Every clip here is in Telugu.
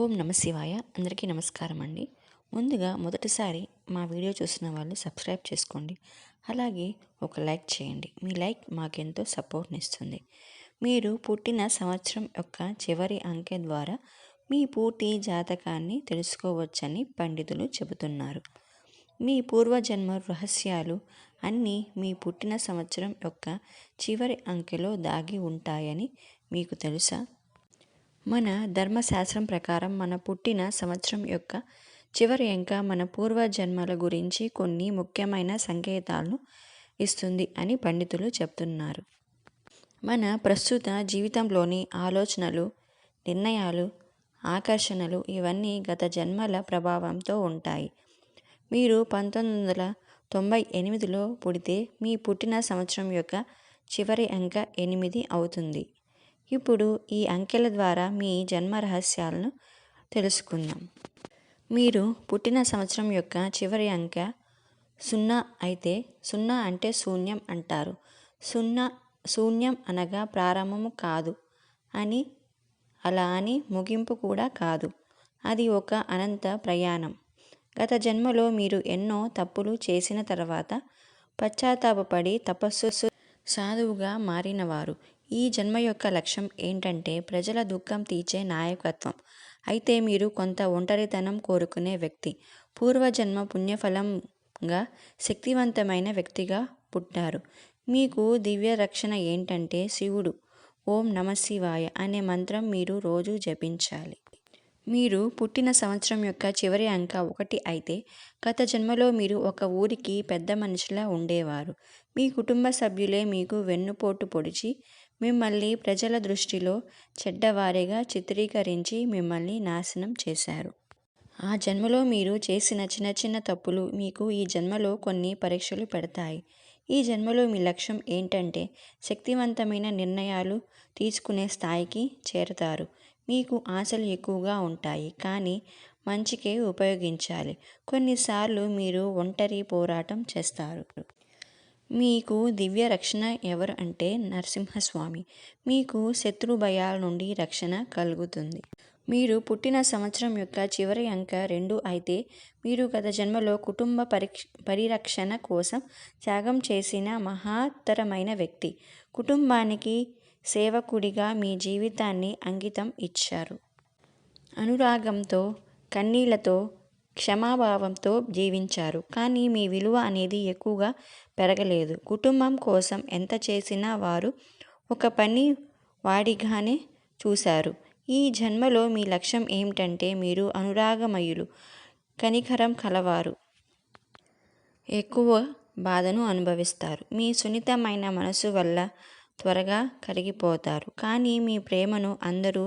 ఓం నమ శివాయ. అందరికీ నమస్కారం అండి. ముందుగా మొదటిసారి మా వీడియో చూసిన వాళ్ళు సబ్స్క్రైబ్ చేసుకోండి. అలాగే ఒక లైక్ చేయండి. మీ లైక్ మాకెంతో సపోర్ట్నిస్తుంది మీరు పుట్టిన సంవత్సరం యొక్క చివరి అంకె ద్వారా మీ పూర్తి జాతకాన్ని తెలుసుకోవచ్చని పండితులు చెబుతున్నారు. మీ పూర్వజన్మ రహస్యాలు అన్నీ మీ పుట్టిన సంవత్సరం యొక్క చివరి అంకెలో దాగి ఉంటాయని మీకు తెలుసా? మన ధర్మశాస్త్రం ప్రకారం మన పుట్టిన సంవత్సరం యొక్క చివరి అంక మన పూర్వజన్మల గురించి కొన్ని ముఖ్యమైన సంకేతాలను ఇస్తుంది అని పండితులు చెప్తున్నారు. మన ప్రస్తుత జీవితంలోని ఆలోచనలు నిర్ణయాలు ఆకర్షణలు ఇవన్నీ గత జన్మల ప్రభావంతో ఉంటాయి. మీరు పంతొమ్మిది వందల తొంభై ఎనిమిదిలో పుడితే మీ పుట్టిన సంవత్సరం యొక్క చివరి అంక ఎనిమిది అవుతుంది ఇప్పుడు ఈ అంకెల ద్వారా మీ జన్మ రహస్యాలను తెలుసుకుందాం. మీరు పుట్టిన సంవత్సరం యొక్క చివరి అంకె సున్నా అయితే సున్నా అంటే శూన్యం అంటారు. సున్నా శూన్యం అనగా ప్రారంభము కాదు అని అలా అని ముగింపు కూడా కాదు. అది ఒక అనంత ప్రయాణం. గత జన్మలో మీరు ఎన్నో తప్పులు చేసిన తర్వాత పశ్చాత్తాపపడి తపస్సు సాధువుగా మారినవారు. ఈ జన్మ యొక్క లక్ష్యం ఏంటంటే ప్రజల దుఃఖం తీర్చే నాయకత్వం. అయితే మీరు కొంత ఒంటరితనం కోరుకునే వ్యక్తి పూర్వజన్మ పుణ్యఫలంగా శక్తివంతమైన వ్యక్తిగా పుట్టారు. మీకు దివ్య రక్షణ ఏంటంటే శివుడు. ఓం నమ శివాయ అనే మంత్రం మీరు రోజు జపించాలి. మీరు పుట్టిన సంవత్సరం యొక్క చివరి అంక ఒకటి అయితే గత జన్మలో మీరు ఒక ఊరికి పెద్ద మనిషిలా ఉండేవారు. మీ కుటుంబ సభ్యులే మీకు వెన్నుపోటు పొడిచి మిమ్మల్ని ప్రజల దృష్టిలో చెడ్డవారిగా చిత్రీకరించి మిమ్మల్ని నాశనం చేశారు. ఆ జన్మలో మీరు చేసిన చిన్న చిన్న తప్పులు మీకు ఈ జన్మలో కొన్ని పరీక్షలు పెడతాయి. ఈ జన్మలో మీ లక్ష్యం ఏంటంటే శక్తివంతమైన నిర్ణయాలు తీసుకునే స్థాయికి చేరతారు. మీకు ఆశలు ఎక్కువగా ఉంటాయి కానీ మంచికే ఉపయోగించాలి. కొన్నిసార్లు మీరు ఒంటరి పోరాటం చేస్తారు. మీకు దివ్య రక్షణ ఎవరు అంటే నరసింహస్వామి. మీకు శత్రు భయాల నుండి రక్షణ కలుగుతుంది. మీరు పుట్టిన సంవత్సరం యొక్క చివరి అంక రెండు అయితే మీరు గత జన్మలో కుటుంబ పరిక్ష పరిరక్షణ కోసం త్యాగం చేసిన మహత్తరమైన వ్యక్తి. కుటుంబానికి సేవకుడిగా మీ జీవితాన్ని అంకితం ఇచ్చారు. అనురాగంతో కన్నీళ్ళతో క్షమాభావంతో జీవించారు. కానీ మీ విలువ అనేది ఎక్కువగా పెరగలేదు. కుటుంబం కోసం ఎంత చేసినా వారు ఒక పని వాడిగానే చూశారు. ఈ జన్మలో మీ లక్ష్యం ఏమిటంటే మీరు అనురాగమయులు కనికరం కలవారు. ఎక్కువ బాధను అనుభవిస్తారు. మీ సున్నితమైన మనసు వల్ల త్వరగా కరిగిపోతారు. కానీ మీ ప్రేమను అందరూ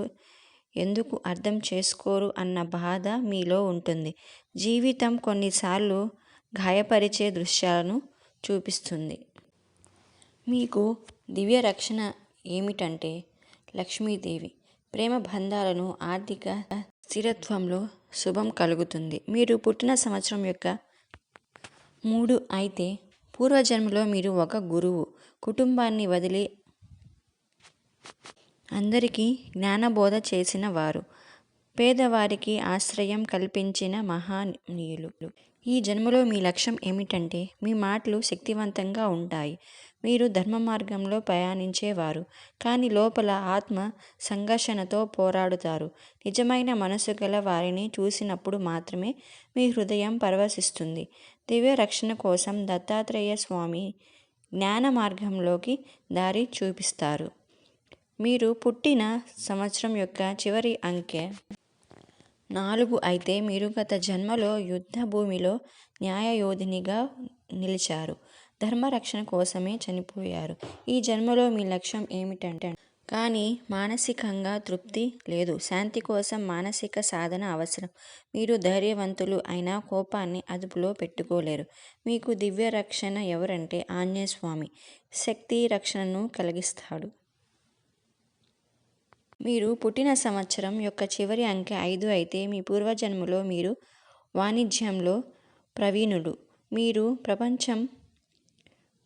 ఎందుకు అర్థం చేసుకోరు అన్న బాధ మీలో ఉంటుంది. జీవితం కొన్నిసార్లు గాయపరిచే దృశ్యాలను చూపిస్తుంది. మీకు దివ్య రక్షణ ఏమిటంటే లక్ష్మీదేవి ప్రేమ బంధాలను ఆర్థిక స్థిరత్వంలో శుభం కలుగుతుంది. మీరు పుట్టిన సంవత్సరం యొక్క మూడు అయితే పూర్వజన్మలో మీరు ఒక గురువు. కుటుంబాన్ని వదిలి అందరికీ జ్ఞానబోధ చేసిన వారు. పేదవారికి ఆశ్రయం కల్పించిన మహానీయులు. ఈ జన్మలో మీ లక్ష్యం ఏమిటంటే మీ మాటలు శక్తివంతంగా ఉంటాయి. మీరు ధర్మ మార్గంలో ప్రయాణించేవారు కానీ లోపల ఆత్మ సంఘర్షణతో పోరాడుతారు. నిజమైన మనసు గల వారిని చూసినప్పుడు మాత్రమే మీ హృదయం పరవశిస్తుంది. దివ్య రక్షణ కోసం దత్తాత్రేయ స్వామి జ్ఞాన మార్గంలోకి దారి చూపిస్తారు. మీరు పుట్టిన సంవత్సరం యొక్క చివరి అంకె నాలుగు అయితే మీరు గత జన్మలో యుద్ధ భూమిలో న్యాయయోధినిగా నిలిచారు. ధర్మరక్షణ కోసమే చనిపోయారు. ఈ జన్మలో మీ లక్ష్యం ఏమిటంటే కానీ మానసికంగా తృప్తి లేదు. శాంతి కోసం మానసిక సాధన అవసరం. మీరు ధైర్యవంతులు అయిన కోపాన్ని అదుపులో పెట్టుకోలేరు. మీకు దివ్య రక్షణ ఎవరంటే ఆంజనేయ స్వామి శక్తి రక్షణను కలిగిస్తాడు. మీరు పుట్టిన సంవత్సరం యొక్క చివరి అంకె ఐదు అయితే మీ పూర్వజన్మలో మీరు వాణిజ్యంలో ప్రవీణుడు మీరు ప్రపంచం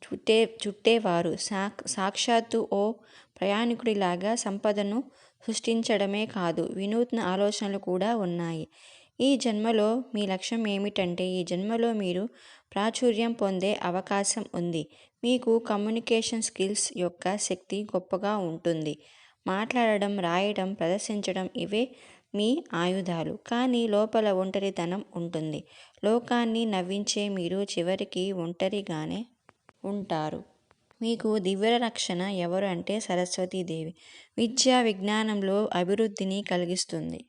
చుట్టే చుట్టేవారు. సా సాక్షాత్తు ఓ ప్రయాణికుడిలాగా సంపదను సృష్టించడమే కాదు వినూత్న ఆలోచనలు కూడా ఉన్నాయి. ఈ జన్మలో మీ లక్ష్యం ఏమిటంటే ఈ జన్మలో మీరు ప్రాచుర్యం పొందే అవకాశం ఉంది. మీకు కమ్యూనికేషన్ స్కిల్స్ యొక్క శక్తి గొప్పగా ఉంటుంది. మాట్లాడడం రాయడం ప్రదర్శించడం ఇవే మీ ఆయుధాలు. కానీ లోపల ఒంటరితనం ఉంటుంది. లోకాన్ని నవ్వించే మీరు చివరికి ఒంటరిగానే ఉంటారు. మీకు దివ్య రక్షణ ఎవరు అంటే సరస్వతీదేవి విద్యా విజ్ఞానంలో అభివృద్ధిని కలిగిస్తుంది.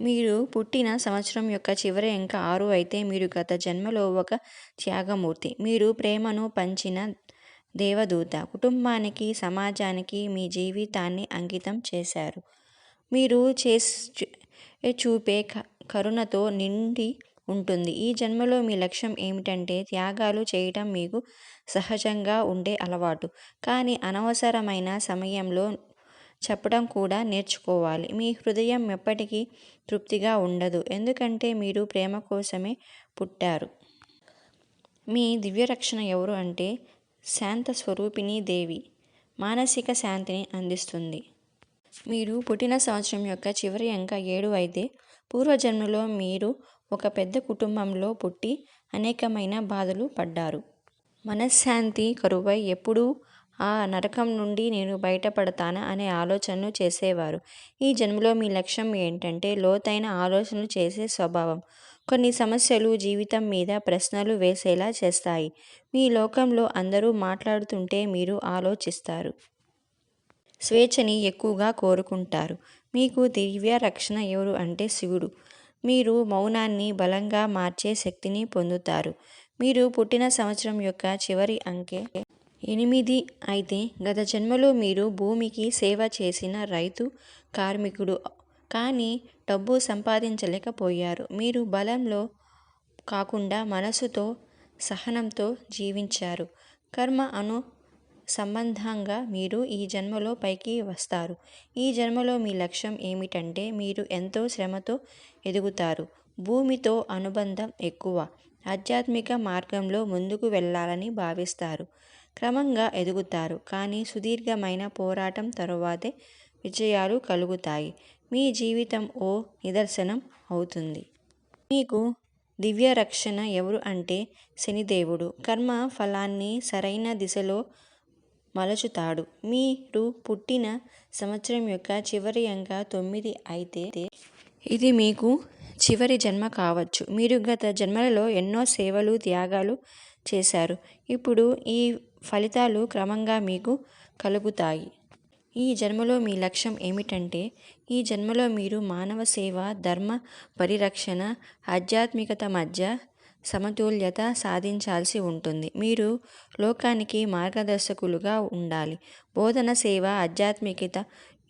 మీరు పుట్టిన సంవత్సరం యొక్క చివరి ఇంకా ఆరు అయితే మీరు గత జన్మలో ఒక త్యాగమూర్తి. మీరు ప్రేమను పంచిన దేవదూత కుటుంబానికి సమాజానికి మీ జీవితాన్ని అంకితం చేశారు. మీరు చేసి చూపే కరుణతో నిండి ఉంటుంది. ఈ జన్మలో మీ లక్ష్యం ఏమిటంటే త్యాగాలు చేయటం మీకు సహజంగా ఉండే అలవాటు. కానీ అనవసరమైన సమయంలో చెప్పడం కూడా నేర్చుకోవాలి. మీ హృదయం ఎప్పటికీ తృప్తిగా ఉండదు. ఎందుకంటే మీరు ప్రేమ కోసమే పుట్టారు. మీ దివ్యరక్షణ ఎవరు అంటే శాంత స్వరూపిణి దేవి మానసిక శాంతిని అందిస్తుంది. మీరు పుట్టిన సంవత్సరం యొక్క చివరి అంక ఏడు అయితే పూర్వజన్మలో మీరు ఒక పెద్ద కుటుంబంలో పుట్టి అనేకమైన బాధలు పడ్డారు. మనశ్శాంతి కరువై ఎప్పుడూ ఆ నరకం నుండి నేను బయటపడతానా అనే ఆలోచనలు చేసేవారు. ఈ జన్మలో మీ లక్ష్యం ఏంటంటే లోతైన ఆలోచనలు చేసే స్వభావం. కొన్ని సమస్యలు జీవితం మీద ప్రశ్నలు వేసేలా చేస్తాయి. మీ లోకంలో అందరూ మాట్లాడుతుంటే మీరు ఆలోచిస్తారు. స్వేచ్ఛని ఎక్కువగా కోరుకుంటారు. మీకు దివ్య రక్షణ ఎవరు అంటే శివుడు. మీరు మౌనాన్ని బలంగా మార్చే శక్తిని పొందుతారు. మీరు పుట్టిన సంవత్సరం యొక్క చివరి అంకె ఎనిమిది అయితే గత జన్మలో మీరు భూమికి సేవ చేసిన రైతు కార్మికుడు కానీ డబ్బు సంపాదించలేకపోయారు. మీరు బలంలో కాకుండా మనసుతో సహనంతో జీవించారు. కర్మ అను సంబంధంగా మీరు ఈ జన్మలో పైకి వస్తారు. ఈ జన్మలో మీ లక్ష్యం ఏమిటంటే మీరు ఎంతో శ్రమతో ఎదుగుతారు. భూమితో అనుబంధం ఎక్కువ. ఆధ్యాత్మిక మార్గంలో ముందుకు వెళ్ళాలని భావిస్తారు. క్రమంగా ఎదుగుతారు. కానీ సుదీర్ఘమైన పోరాటం తరువాతే విజయాలు కలుగుతాయి. మీ జీవితం ఓ నిదర్శనం అవుతుంది. మీకు దివ్య రక్షణ ఎవరు అంటే శనిదేవుడు. కర్మ ఫలాన్ని సరైన దిశలో మలచుతాడు. మీరు పుట్టిన సంవత్సరం యొక్క చివరి అంక తొమ్మిది అయితే ఇది మీకు చివరి జన్మ కావచ్చు. మీరు గత జన్మలలో ఎన్నో సేవలు త్యాగాలు చేశారు. ఇప్పుడు ఈ ఫలితాలు క్రమంగా మీకు కలుగుతాయి. ఈ జన్మలో మీ లక్ష్యం ఏమిటంటే ఈ జన్మలో మీరు మానవ సేవ ధర్మ పరిరక్షణ ఆధ్యాత్మికత మధ్య సమతుల్యత సాధించాల్సి ఉంటుంది. మీరు లోకానికి మార్గదర్శకులుగా ఉండాలి. బోధన సేవ ఆధ్యాత్మికత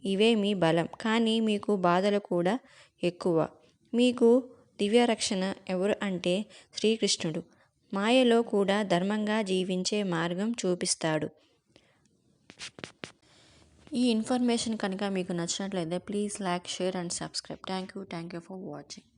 ఇవే మీ బలం. కానీ మీకు బాధలు కూడా ఎక్కువ. మీకు దివ్యరక్షణ ఎవరు అంటే శ్రీకృష్ణుడు. మాయలో కూడా ధర్మంగా జీవించే మార్గం చూపిస్తాడు. ఈ ఇన్ఫర్మేషన్ కనుక మీకు నచ్చినట్లయితే please like share and subscribe. Thank you thank you for watching.